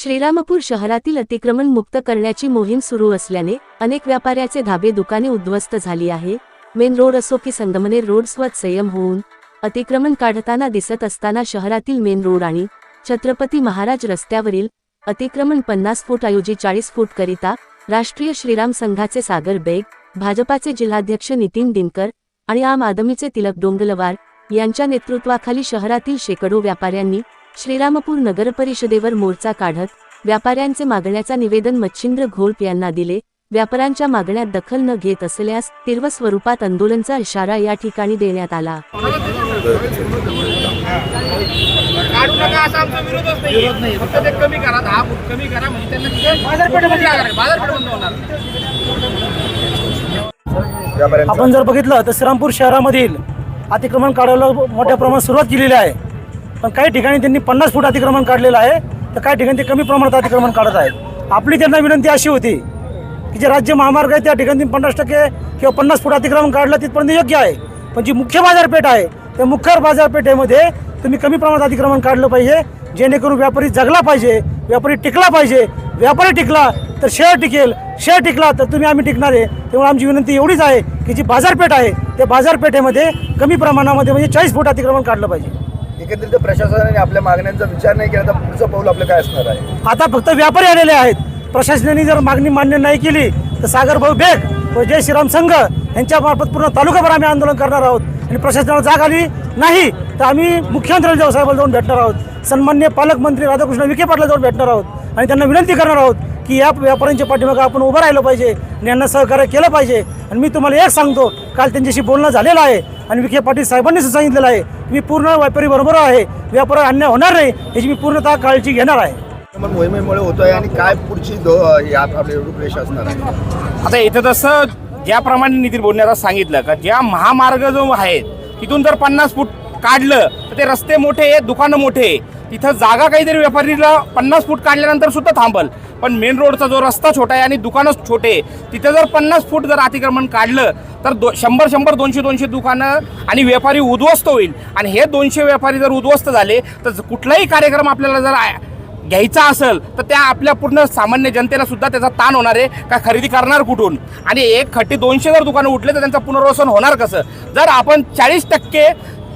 श्रीरामपूर शहरातील अतिक्रमण मुक्त करण्याची मोहीम सुरू असल्याने अनेक व्यापाऱ्याचे धाबे दुकाने उद्ध्वस्त झाली आहे. मेन रोड असो की संगमनेर रोड स्वत संयम होऊन अतिक्रमण काढताना दिसत असताना शहरातील मेन रोड आणि छत्रपती महाराज रस्त्यावरील अतिक्रमण पन्नास फूट ऐवजी चाळीस फूट करिता राष्ट्रीय श्रीराम संघाचे सागर बेग भाजपाचे जिल्हाध्यक्ष नितीन दिनकर आणि आम आदमीचे तिलक डोंगलवार यांच्या नेतृत्वाखाली शहरातील शेकडो व्यापाऱ्यांनी श्रीरामपूर नगरपरिषदेवर मोर्चा काढत व्यापाऱ्यांचे मागण्याचा निवेदन मच्छिंद्र घोळप यांना दिले. व्यापाऱ्यांच्या मागण्यात दखल न घेत असल्यास तीव्र स्वरूपात आंदोलनचा इशारा या ठिकाणी देण्यात आला. म्हणजे आपण जर बघितलं तर श्रीरामपूर शहरामधील अतिक्रमण काढायला मोठ्या प्रमाणात सुरुवात केलेली आहे. पण काही ठिकाणी त्यांनी पन्नास फूट अतिक्रमण काढलेलं आहे तर काही ठिकाणी ते कमी प्रमाणात अतिक्रमण काढत आहेत. आपली त्यांना विनंती अशी होती की जे राज्य महामार्ग आहे त्या ठिकाणी पन्नास टक्के किंवा पन्नास फूट अतिक्रमण काढलं तिथपर्यंत योग्य आहे. पण जी मुख्य बाजारपेठ आहे त्या मुख्य बाजारपेठेमध्ये तुम्ही कमी प्रमाणात अतिक्रमण काढलं पाहिजे जेणेकरून व्यापारी जगला पाहिजे व्यापारी टिकला पाहिजे. व्यापारी टिकला तर शेअर टिकेल. शेअर टिकला तर तुम्ही आम्ही टिकणार आहे. त्यामुळे आमची विनंती एवढीच आहे की जी बाजारपेठ आहे त्या बाजारपेठेमध्ये कमी प्रमाणामध्ये म्हणजे चाळीस फूट अतिक्रमण काढलं पाहिजे. एकंदरीत प्रशासनाने आपल्या मागण्यांचा विचार नाही केला तर पुढचं पाऊल आपलं काय असणार आहे? आता फक्त व्यापारी आलेले आहेत. प्रशासनाने जर मागणी मान्य नाही केली तर सागर भाऊ बेग व जय श्रीराम संघ यांच्यामार्फत पूर्ण तालुकाभर आम्ही आंदोलन करणार आहोत. आणि प्रशासनाला जाग आली नाही तर आम्ही मुख्यमंत्री उद्धव साहेबांना जाऊन भेटणार आहोत. सन्मान्य पालकमंत्री राधाकृष्ण विखे पाटला जाऊन भेटणार आहोत. आणि त्यांना विनंती करणार आहोत की या व्यापाऱ्यांच्या पाठीमागं आपण उभं राहिलं पाहिजे आणि यांना सहकार्य केलं पाहिजे. आणि मी तुम्हाला एक सांगतो काल त्यांच्याशी बोलणं झालेलं आहे आणि विखे पाटील साहेबांनी सुद्धा सांगितलेलं आहे मी पूर्ण व्यापारी बरोबर आहे व्यापार अन्याय होणार नाही याची मी पूर्णतः काळजी घेणार आहे. मोहिमेमुळे होतोय आणि काय पुढची रूपरेषा असणार आहे? आता इथं तसं ज्याप्रमाणे नितीन बोलण्याला सांगितलं का ज्या महामार्ग जो आहे तिथून जर पन्नास फूट काढलं तर ते रस्ते मोठे आहेत दुकानं मोठे आहे. तिथं जागा काहीतरी व्यापारीला पन्नास फूट काढल्यानंतर सुद्धा थांबल. पण मेन रोडचा जो रस्ता छोटा आहे आणि दुकानच छोटे आहे, तिथं जर पन्नास फूट जर अतिक्रमण काढलं तर दो शंभर शंभर दोनशे दोनशे दुकानं आणि व्यापारी उद्ध्वस्त होईल. आणि हे दोनशे व्यापारी जर उद्ध्वस्त झाले तर कुठलाही कार्यक्रम आपल्याला जर घ्यायचा असेल तर त्या आपल्या पूर्ण सामान्य जनतेला सुद्धा त्याचा ताण होणार आहे का खरेदी करणार कुठून? आणि एक खट्टी दोनशे जर दुकानं उठले तर त्यांचं पुनर्वसन होणार कसं? जर आपण चाळीस टक्के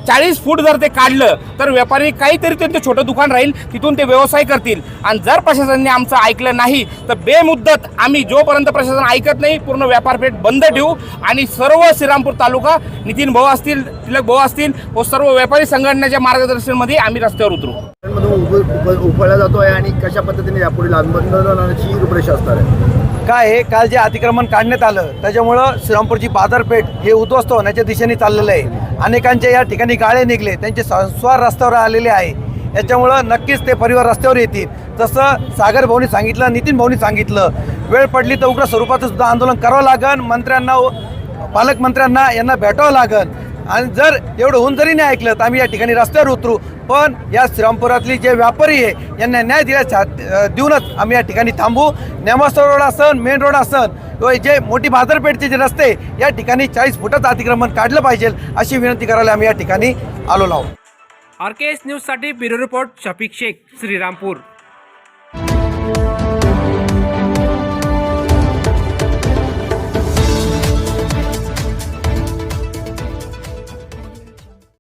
चाळीस फूट जर ते काढलं तर व्यापारी काहीतरी त्यांचं छोटं दुकान राहील तिथून ते व्यवसाय करतील आणि जर प्रशासनाने आमचं ऐकलं नाही तर बेमुद्दत आम्ही जोपर्यंत प्रशासन ऐकत नाही पूर्ण व्यापारपेठ बंद ठेवू आणि सर्व श्रीरामपूर तालुका नितीन भाऊ असतील तिलक भाऊ असतील व सर्व व्यापारी संघटनेच्या मार्गदर्शनमध्ये आम्ही रस्त्यावर उतरू मधून उभ- उभ- जातोय आणि कशा पद्धतीने यापुढील आंदोलनाची रूपरेषा असणार आहे काय आहे? काल जे अतिक्रमण काढण्यात आलं त्याच्यामुळं श्रीरामपूरची बाजारपेठ हे उद्ध्वस्त होण्याच्या दिशेने चाललेलं आहे. अनेकांच्या या ठिकाणी गाळे निघले त्यांचे संस्वार रस्त्यावर आलेले आहे. याच्यामुळं नक्कीच ते परिवार रस्त्यावर येतील. जसं सागर भाऊनी सांगितलं नितीन भाऊनी सांगितलं वेळ पडली तर उग्र स्वरूपाचं सुद्धा आंदोलन करावं लागन मंत्र्यांना पालकमंत्र्यांना यांना भेटावं लागन. आणि जर एवढं होऊन जरी नाही ऐकलं तर आम्ही या ठिकाणी रस्त्यावर उतरू. पण या श्रीरामपुरातली जे व्यापारी आहे यांना न्याय दिल्या देऊनच आम्ही या ठिकाणी थांबू. नेमास्तर रोड असन मेन रोड असन किंवा जे मोठी बाजारपेठचे जे रस्ते या ठिकाणी चाळीस फुटाचं अतिक्रमण काढलं पाहिजे अशी विनंती करायला आम्ही या ठिकाणी आलो आहोत आर के एस न्यूजसाठी ब्युरो रिपोर्ट शफिक शेख श्रीरामपूर.